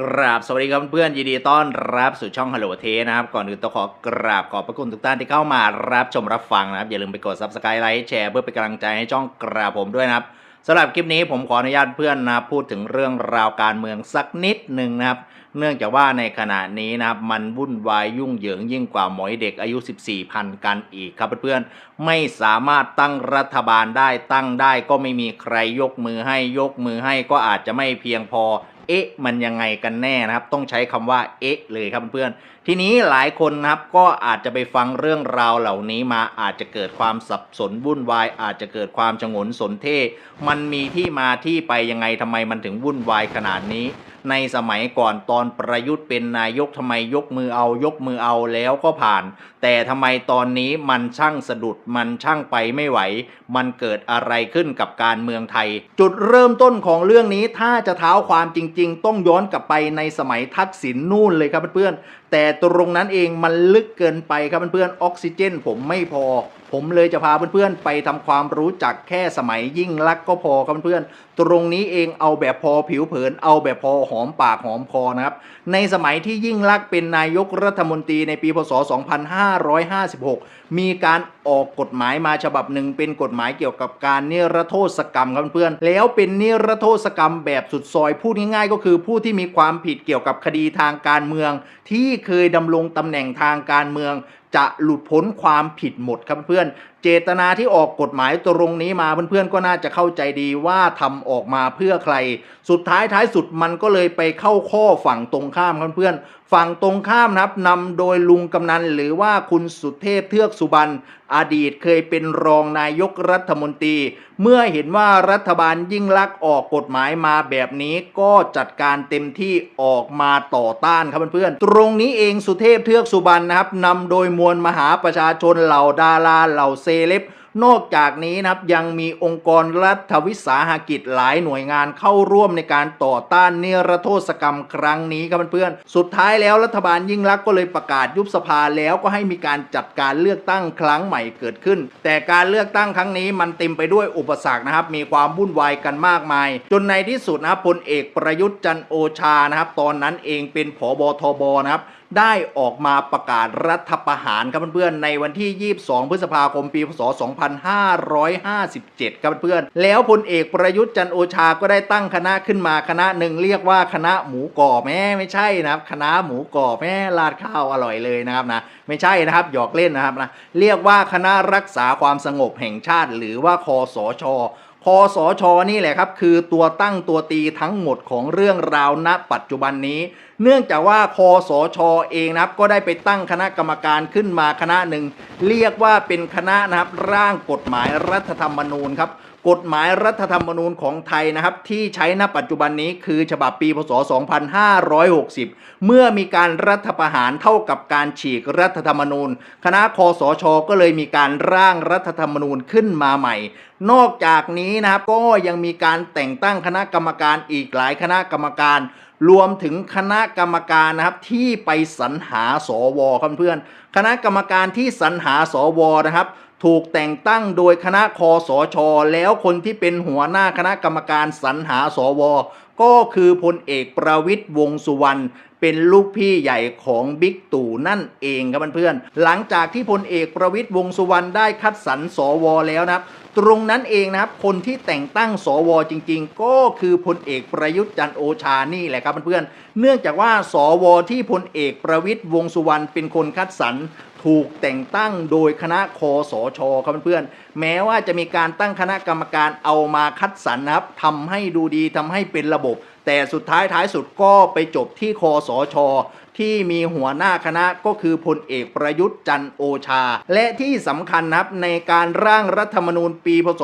กราบสวัสดีครับเพื่อนยินดีต้อนรับสู่ช่อง Hello t นะครับ ก่อนอื่นต้องขอกราบขอบพระคุณทุกท่านที่เข้ามารับชมรับฟังนะครับ อย่าลืมไปกด Subscribe ไลค์แชร์เพื่อเป็นกำลังใจให้ช่องกราบผมด้วยนะครับสำหรับคลิปนี้ผมขออนุญาตเพื่อนนะพูดถึงเรื่องราวการเมืองสักนิดหนึ่งนะครับ เนื่องจากว่าในขณะนี้นะครับมันวุ่นวายยุ่งเหยิงยิ่งกว่าหมอยเด็กอายุ 14 พันกันอีกครับเพื่อนๆไม่สามารถตั้งรัฐบาลได้ตั้งได้ก็ไม่มีใครยกมือให้ยกมือให้ก็อาจจะไม่เพียงพอ เอ๊ะมันยังไงกันแน่นะครับ ต้องใช้คำว่าเอ๊ะเลยครับเพื่อนๆทีนี้หลายคนนะครับก็อาจจะไปฟังเรื่องราวเหล่านี้มาอาจจะเกิดความสับสนวุ่นวาย อาจจะเกิดความชงนสนเท่ มันมีที่มาที่ไปยังไงทำไมมันถึงวุ่นวายขนาดนี้ ในสมัยก่อนตอนประยุทธ์เป็นนายกทำไมยกมือเอายกมือเอาแล้วก็ผ่าน แต่ทำไมตอนนี้มันช่างสะดุดมันช่างไปไม่ไหว มันเกิดอะไรขึ้นกับการเมืองไทย จุดเริ่มต้นของเรื่องนี้ถ้าจะเท้าความจริง ๆ ต้องย้อนกลับไปในสมัยทักษิณนู่นเลยครับเพื่อนๆ แต่ตรงนั้นเองมันลึกเกินไปครับเพื่อนๆออกซิเจน ผมไม่พอ ผมเลยจะพาเพื่อนๆไปทำความรู้จักแค่สมัยยิ่งลักษณ์ก็พอครับเพื่อนๆตรงนี้เองเอาแบบพอผิวเผิน เอาแบบพอหอมปากหอมคอนะครับ ในสมัยที่ยิ่งลักษณ์เป็นนายกรัฐมนตรีในปีพศ 2556 มีการออกกฎหมายมาฉบับหนึ่งเป็นกฎหมายเกี่ยวกับการนิรโทษกรรมครับเพื่อนๆแล้วเป็นนิรโทษกรรมแบบสุดซอยพูดง่ายๆ ก็คือผู้ที่มีความผิดเกี่ยวกับคดีทางการเมืองที่เคยดำรงตำแหน่งทางการเมือง จะหลุดพ้นความผิดหมดครับเพื่อนเจตนาที่ออกกฎหมายตรงนี้มาเพื่อนๆก็น่าจะเข้าใจดีว่าทำออกมาเพื่อใคร สุดท้ายท้ายสุดมันก็เลยไปเข้าข้อฝั่งตรงข้ามครับเพื่อนฝั่งตรงข้ามนะครับนำโดยลุงกำนันหรือว่าคุณสุเทพเทือกสุบรรณอดีตเคยเป็นรองนายกรัฐมนตรี เมื่อเห็นว่ารัฐบาลยิ่งลักษณ์ออกกฎหมายมาแบบนี้ก็จัดการเต็มที่ออกมาต่อต้านครับเพื่อนๆตรงนี้เองสุเทพเทือกสุบรรณนะครับนำโดยมวลมหาประชาชนเหล่าดาราเหล่าเซเลบนอกจากนี้นะครับยังมีองค์กรรัฐวิสาหกิจหลายหน่วยงานเข้าร่วมในการต่อต้านเนรโทษกรรมครั้งนี้ครับเพื่อนๆสุดท้ายแล้วรัฐบาลยิ่งลักก็เลยประกาศยุบสภาแล้วก็ให้มีการจัดการเลือกตั้งครั้งใหม่เกิดขึ้น แต่การเลือกตั้งครั้งนี้มันเต็มไปด้วยอุปสรรคนะครับ มีความวุ่นวายกันมากมาย จนในที่สุดนะพลเอกประยุทธ์จันโอชานะครับ ตอนนั้นเองเป็นผบทบนะครับ ได้ออกมาประกาศรัฐประหารครับเพื่อนๆในวันที่ 22 พฤษภาคม ปี พศ 2557 ครับเพื่อนๆแล้วพลเอกประยุทธ์จันโอชาก็ได้ตั้งคณะขึ้นมาคณะหนึ่งเรียกว่าคณะหมูกรอบแม่ไม่ใช่นะครับคณะหมูกรอบแม่ราดข้าวอร่อยเลยนะครับนะไม่ใช่นะครับหยอกเล่นนะครับนะเรียกว่าคณะรักษาความสงบแห่งชาติ หรือว่าคอสช คอสชนี่แหละครับ คือตัวตั้งตัวตีทั้งหมดของเรื่องราวณปัจจุบันนี้ เนื่องจากว่าคอสชเองนะครับ ก็ได้ไปตั้งคณะกรรมการขึ้นมาคณะหนึ่ง เรียกว่าเป็นคณะนะครับร่างกฎหมายรัฐธรรมนูญครับ กฎหมายรัฐธรรมนูญของไทยนะครับ ที่ใช้ณปัจจุบันนี้คือฉบับปีพศ 2560 เมื่อมีการรัฐประหารเท่ากับการฉีกรัฐธรรมนูญ คณะคอสช ก็เลยมีการร่างรัฐธรรมนูญขึ้นมาใหม่ นอกจากนี้นะครับก็ยังมีการแต่งตั้งคณะกรรมการอีกหลายคณะกรรมการรวมถึงคณะกรรมการนะครับที่ไปสรรหาสวครับเพื่อน คณะกรรมการที่สรรหาสวนะครับ ถูกแต่งตั้งโดยคณะคอสชแล้วคนที่เป็นหัวหน้าคณะกรรมการสรรหาสว ก็คือพลเอกประวิทย์วงสุวรรณเป็นลูกพี่ใหญ่ของบิ๊กตู่นั่นเองครับเพื่อนๆหลังจากที่พลเอกประวิทย์วงสุวรรณได้คัดสรรสวแล้วนะครับ ตรงนั้นเองนะครับ คนที่แต่งตั้งสวจริง ๆ ก็คือพลเอกประยุทธ์จันโอชานี่แหละครับเพื่อนๆเนื่องจากว่าสวที่พลเอกประวิตยวงสุวรรณเป็นคนคัดสรรถูกแต่งตั้งโดยคณะคอสชครับเพื่อนๆแม้ว่าจะมีการตั้งคณะกรรมการเอามาคัดสรรนะครับทำให้ดูดีทำให้เป็นระบบ แต่สุดท้ายท้ายสุดก็ไปจบที่คอสช ที่มีหัวหน้าคณะก็คือพลเอกประยุทธ์จันโอชา และที่สำคัญนะครับในการร่างรัฐธรรมนูญปีพศ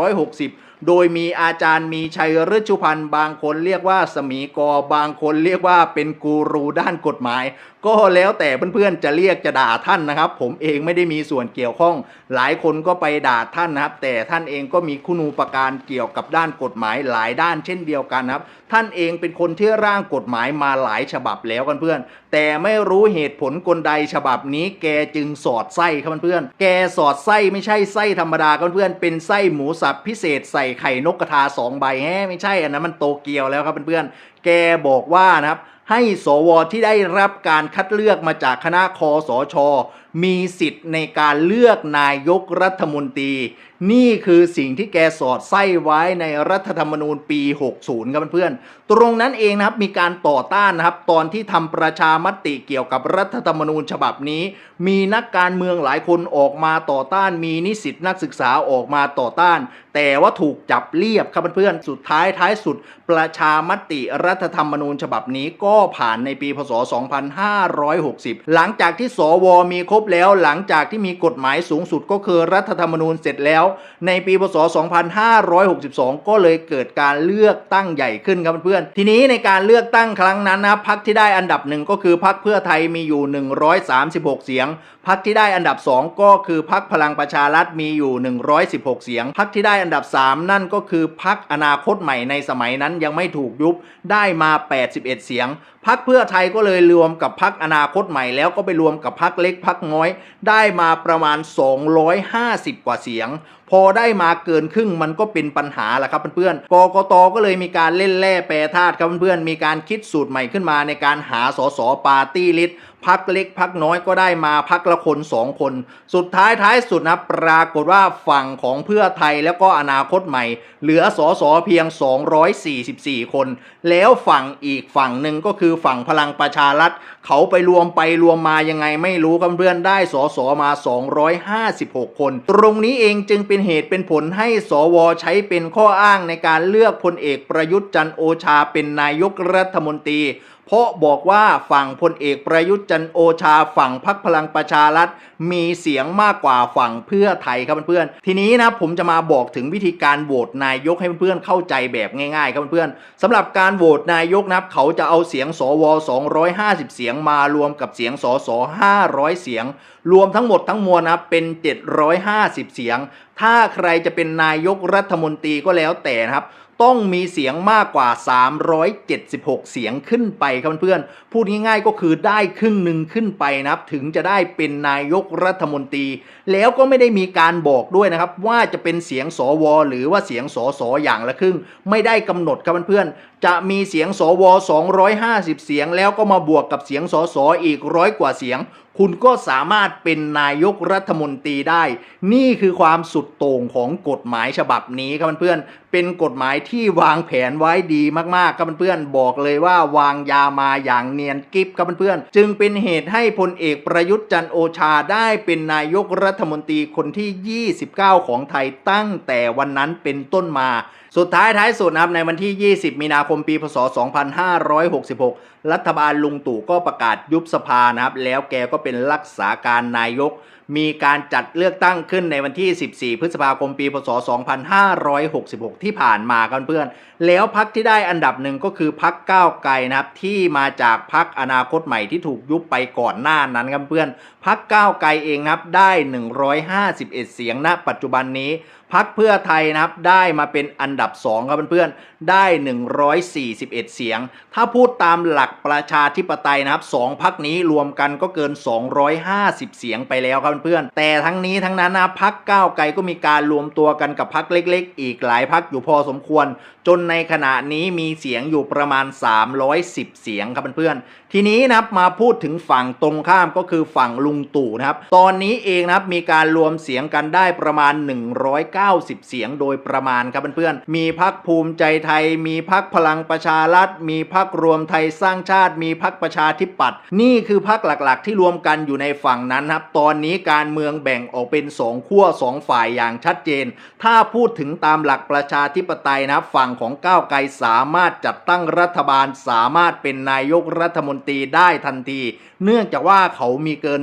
2560 โดยมีอาจารย์มีชัยฤชุพันธ์บางคนเรียกว่าสมีกอบางคนเรียกว่าเป็นกูรูด้านกฎหมาย ก็แล้วแต่เพื่อนๆจะเรียกจะด่าท่านนะครับ ผมเองไม่ได้มีส่วนเกี่ยวข้อง หลายคนก็ไปด่าท่านนะครับ แต่ท่านเองก็มีคุณูปการเกี่ยวกับด้านกฎหมายหลายด้านเช่นเดียวกันครับ ท่านเองเป็นคนที่ร่างกฎหมายมาหลายฉบับแล้วกันเพื่อน แต่ไม่รู้เหตุผลกลใดฉบับนี้แกจึงสอดไส้ครับเพื่อนแกสอดไส้ไม่ใช่ไส้ธรรมดาครับเพื่อนเป็นไส้หมูสับพิเศษใส่ไข่นกกระทาสองใบแฮไม่ใช่อันนั้นมันโตเกียวแล้วครับเพื่อนๆแกบอกว่านะครับให้สวที่ได้รับการคัดเลือกมาจากคณะคอสชมีสิทธิ์ในการเลือกนายกรัฐมนตรี นี่คือสิ่งที่แกสอดไส้ไว้ในรัฐธรรมนูญปี 60 ครับเพื่อนๆ ตรงนั้นเองนะครับมีการต่อต้านนะครับ ตอนที่ทำประชามติเกี่ยวกับรัฐธรรมนูญฉบับนี้ มีนักการเมืองหลายคนออกมาต่อต้าน มีนิสิตนักศึกษาออกมาต่อต้าน แต่ว่าถูกจับเรียบครับเพื่อนๆ สุดท้ายท้ายสุด ประชามติรัฐธรรมนูญฉบับนี้ก็ผ่านในปีพศ 2560 หลังจากที่สวมีครบบแล้วหลังจากที่มีกฎหมายสูงสุดก็คือรัฐธรรมนูญเสร็จแล้ว ในปีพศ 2562 ก็เลยเกิดการเลือกตั้งใหญ่ขึ้นครับเพื่อนๆทีนี้ในการเลือกตั้งครั้งนั้นนะพักที่ได้อันดับหนึ่งก็คือพักเพื่อไทยมีอยู่ 136 เสียงพักที่ได้อันดับ 2 ก็คือพักพลังประชารัฐมีอยู่ 116 เสียงพักที่ได้อันดับ 3 นั่นก็คือพักอนาคตใหม่ในสมัยนั้นยังไม่ถูกยุบได้มา 81 เสียงพักเพื่อไทยก็เลยรวมกับพักอนาคตใหม่แล้วก็ไปรวมกับพักเล็กพักน้อย ได้มาประมาณ 250 กว่าเสียง พอได้มาเกินครึ่งมันก็เป็นปัญหาแหละครับเพื่อนๆกกตก็เลยมีการเล่นแร่แปรธาตุครับเพื่อนๆมีการคิดสูตรใหม่ขึ้นมาในการหาสสปาร์ตี้ลิสต์ พักเล็กพักน้อยก็ได้มาพักละคนสองคน สุดท้ายท้ายสุดนะปรากฏว่าฝั่งของเพื่อไทยแล้วก็อนาคตใหม่ เหลือสอสอเพียง 244 คน แล้วฝั่งอีกฝั่งหนึ่งก็คือฝั่งพลังประชารัฐ เขาไปรวมไปรวมมายังไงไม่รู้ครับเพื่อนได้สอสอมา 256 คน ตรงนี้เองจึงเป็นเหตุเป็นผลให้สวใช้เป็นข้ออ้างในการเลือกพลเอกประยุทธ์จันทร์โอชาเป็นนายกรัฐมนตรี เพราะบอกว่าฝั่งพลเอกประยุทธ์จันโอชาฝั่งพักพลังประชารัฐ มีเสียงมากกว่าฝั่งเพื่อไทยครับเพื่อนๆทีนี้นะผมจะมาบอกถึงวิธีการโหวตนายกให้เพื่อนๆเข้าใจแบบง่ายๆครับเพื่อนๆสำหรับการโหวตนายกนะครับเขาจะเอาเสียงสว 250 เสียงมารวมกับเสียงสส500 เสียง รวมทั้งหมดทั้งมวลนะเป็น 750 เสียง ถ้าใครจะเป็นนายกรัฐมนตรีก็แล้วแต่นะครับ ต้องมีเสียงมากกว่า 376 เสียงขึ้นไปครับเพื่อนๆพูดง่ายๆก็คือได้ครึ่งหนึ่งขึ้นไปนะครับถึงจะได้เป็นนายกรัฐมนตรี แล้วก็ไม่ได้มีการบอกด้วยนะครับว่าจะเป็นเสียงสว หรือว่าเสียงสสอย่างละครึ่ง ไม่ได้กำหนดครับเพื่อนๆจะมีเสียงสว 250 เสียง แล้วก็มาบวกกับเสียงสสอีกร้อยกว่าเสียงคุณก็สามารถเป็นนายกรัฐมนตรีได้ นี่คือความสุดโต่งของกฎหมายฉบับนี้ครับเพื่อนเป็นกฎหมายที่วางแผนไว้ดีมากๆครับเพื่อนบอกเลยว่าวางยามาอย่างเนียนกิฟครับเพื่อนจึงเป็นเหตุให้พลเอกประยุทธ์จันโอชาได้เป็นนายกรัฐมนตรีคนที่ 29 ของไทยตั้งแต่วันนั้นเป็นต้นมาสุดท้ายท้ายสุดนะครับในวันที่ 20 มีนาคมปีพศ 2566 รัฐบาลลุงตู่ก็ประกาศยุบสภานะครับ แล้วแกก็เป็นรักษาการนายก มีการจัดเลือกตั้งขึ้นในวันที่ 14 พฤษภาคมปีพศ 2566 ที่ผ่านมากันเพื่อน แล้วพักที่ได้อันดับหนึ่งก็คือพักก้าวไกลนะครับ ที่มาจากพักอนาคตใหม่ที่ถูกยุบไปก่อนหน้านั้นครับเพื่อนพักก้าวไกลเองนะครับได้ 151 เสียงณปัจจุบันนี้ พักเพื่อไทยนะครับได้มาเป็นอันดับ 2 ครับเพื่อนๆได้ 141 เสียง ถ้าพูดตามหลักประชาธิปไตยนะครับสองพักนี้รวมกันก็เกิน 250 เสียงไปแล้วครับเพื่อนๆแต่ทั้งนี้ทั้งนั้นนะพักก้าวไกลก็มีการรวมตัวกันกับพักเล็ก ๆ อีกหลายพักอยู่พอสมควร จนในขณะนี้มีเสียงอยู่ประมาณ 310 เสียงครับเพื่อนๆทีนี้นะครับมาพูดถึงฝั่งตรงข้ามก็คือฝั่งลุงตู่นะครับตอนนี้เองนะครับมีการรวมเสียงกันได้ประมาณ90 เสียงโดยประมาณครับเพื่อนๆ มีพักภูมิใจไทย มีพักพลังประชารัฐ มีพักรวมไทยสร้างชาติ มีพักประชาธิปัตย์ นี่คือพักหลักๆ ที่รวมกันอยู่ในฝั่งนั้นครับ ตอนนี้การเมืองแบ่งออกเป็นสองขั้วสองฝ่ายอย่างชัดเจน ถ้าพูดถึงตามหลักประชาธิปไตยนะฝั่งของก้าวไกลสามารถจัดตั้งรัฐบาล สามารถเป็นนายกรัฐมนตรีได้ทันที เนื่องจากว่าเขามีเกิน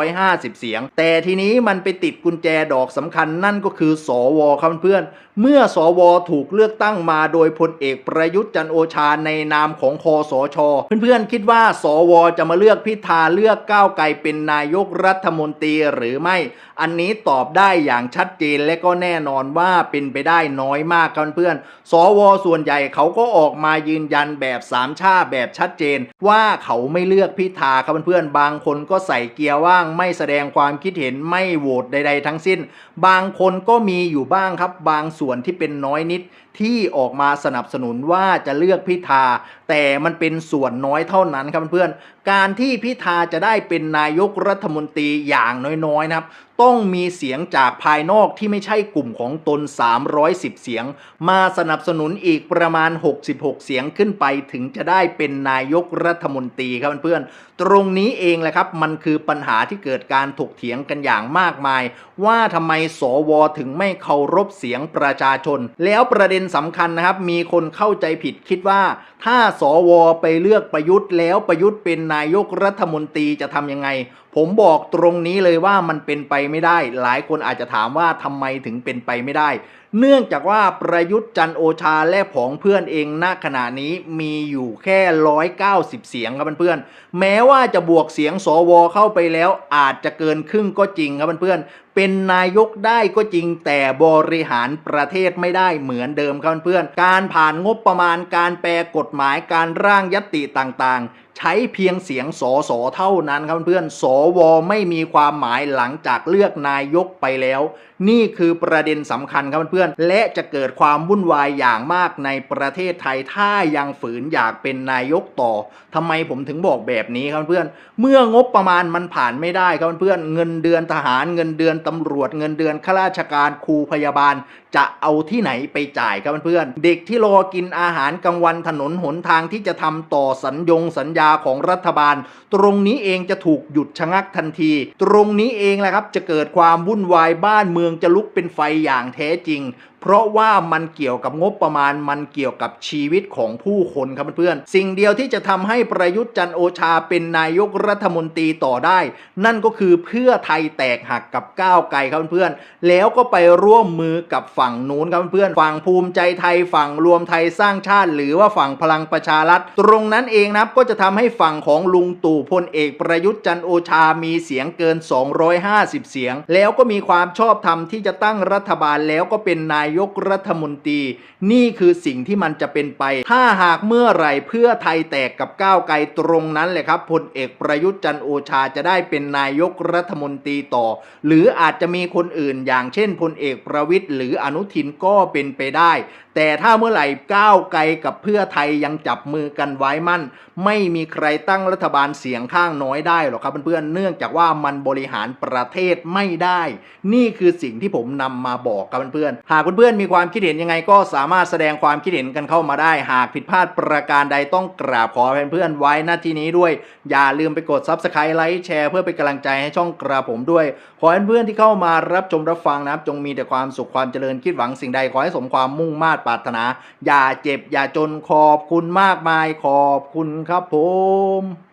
250 เสียง แต่ทีนี้มันไปติดกุญแจดอกสำคัญนั่นก็คือสวครับเพื่อนเมื่อสวถูกเลือกตั้งมาโดยพลเอกประยุทธ์จันโอชาในนามของคอสช เพื่อนๆคิดว่า สวจะมาเลือกพิธาเลือกก้าวไกลเป็นนายกรัฐมนตรีหรือไม่ อันนี้ตอบได้อย่างชัดเจนและก็แน่นอนว่าเป็นไปได้น้อยมากครับเพื่อนสวส่วนใหญ่เขาก็ออกมายืนยันแบบสามชาแบบชัดเจน ว่าเขาไม่เลือกพิธาครับเพื่อนๆบางคนก็ใส่เกียร์ว่างไม่แสดงความคิดเห็นไม่โหวตใด ๆ ทั้งสิ้น บางคนก็มีีอยู่บ้างครับ บางส่วนที่เป็นน้อยนิดที่ออกมาสนับสนุนว่าจะเลือกพิธา แต่มันเป็นส่วนน้อยเท่านั้นครับเพื่อนการที่พิธาจะได้เป็นนายกรัฐมนตรีอย่างน้อยๆนะครับ ต้องมีเสียงจากภายนอกที่ไม่ใช่กลุ่มของตน 310 เสียง มาสนับสนุนอีกประมาณ 66 เสียงขึ้นไปถึงจะได้เป็นนายกรัฐมนตรีครับเพื่อนๆตรงนี้เองแหละครับ มันคือปัญหาที่เกิดการถกเถียงกันอย่างมากมาย ว่าทำไมสวถึงไม่เคารพเสียงประชาชน แล้วประเด็นสำคัญนะครับ มีคนเข้าใจผิดคิดว่า ถ้าสวไปเลือกประยุทธ์แล้วประยุทธ์เป็นนายกรัฐมนตรีจะทำยังไง ผมบอกตรงนี้เลยว่ามันเป็นไปไม่ได้ หลายคนอาจจะถามว่าทำไมถึงเป็นไปไม่ได้ เนื่องจากว่าประยุทธ์จันโอชาและผองเพื่อนเองณขณะนี้มีอยู่แค่ 190 เสียงครับเพื่อนๆแม้ว่าจะบวกเสียงสวเข้าไปแล้วอาจจะเกินครึ่งก็จริงครับเพื่อนๆเป็นนายกได้ก็จริงแต่บริหารประเทศไม่ได้เหมือนเดิมครับเพื่อนๆการผ่านงบประมาณการแปลกฎหมายการร่างยติต่างๆ ใช้เพียงเสียงสอสอเท่านั้นครับเพื่อนๆสวไม่มีความหมายหลังจากเลือกนายกไปแล้ว นี่คือประเด็นสำคัญครับเพื่อนๆและจะเกิดความวุ่นวายอย่างมากในประเทศไทยถ้ายังฝืนอยากเป็นนายกต่อทำไมผมถึงบอกแบบนี้ครับเพื่อนเมื่องบประมาณมันผ่านไม่ได้ครับเพื่อนเงินเดือนทหารเงินเดือนตำรวจเงินเดือนข้าราชการครูพยาบาล จะเอาที่ไหนไปจ่ายครับเพื่อนเด็กที่รอกินอาหารกลางวันถนนหนทางที่จะทำต่อสัญญงสัญญาของรัฐบาล ตรงนี้เองจะถูกหยุดชะงักทันที ตรงนี้เองแหละครับจะเกิดความวุ่นวายบ้านเมืองจะลุกเป็นไฟอย่างแท้จริง เพราะว่ามันเกี่ยวกับงบประมาณมันเกี่ยวกับชีวิตของผู้คนครับเพื่อนๆสิ่งเดียวที่จะทำให้ประยุทธ์จันโอชาเป็นนายกรัฐมนตรีต่อได้ นั่นก็คือเพื่อไทยแตกหักกับก้าวไกลครับเพื่อนๆแล้วก็ไปร่วมมือกับฝั่งนู้นครับเพื่อนๆฝั่งภูมิใจไทยฝั่งรวมไทยสร้างชาติ หรือว่าฝั่งพลังประชารัฐ ตรงนั้นเองนับก็จะทำให้ฝั่งของลุงตู่พลเอกประยุทธ์จันโอชามีเสียงเกิน 250 เสียง แล้วก็มีความชอบธรรมที่จะตั้งรัฐบาลแล้วก็เป็นนายกรัฐมนตรี นี่คือสิ่งที่มันจะเป็นไป ถ้าหากเมื่อไหร่เพื่อไทยแตกกับก้าวไกลตรงนั้นแหละครับพลเอกประยุทธ์จันโอชาจะได้เป็นนายกรัฐมนตรีต่อ หรืออาจจะมีคนอื่นอย่างเช่นพลเอกประวิทย์หรืออนุทินก็เป็นไปได้ แต่ถ้าเมื่อไหร่ก้าวไกลกับเพื่อไทยยังจับมือกันไว้มั่น ไม่มีใครตั้งรัฐบาลเสียงข้างน้อยได้หรอกครับเพื่อนๆเนื่องจากว่ามันบริหารประเทศไม่ได้ นี่คือสิ่งที่ผมนำมาบอกกับเพื่อนๆ หากเพื่อนๆมีความคิดเห็นยังไงก็สามารถแสดงความคิดเห็นกันเข้ามาได้ หากผิดพลาดประการใดต้องกราบขอเพื่อนๆไว้หน้าที่นี้ด้วย อย่าลืมไปกด Subscribe ไลค์แชร์เพื่อเป็นกำลังใจให้ช่องกราผมด้วย ขอเพื่อนๆที่เข้ามารับชมรับฟังนะครับ จงมีแต่ความสุขความเจริญคิดหวังสิ่งใดขอให้สมความมุ่งมา่ปรารถนา อย่าเจ็บอย่าจนขอบคุณมากมายขอบคุณครับผม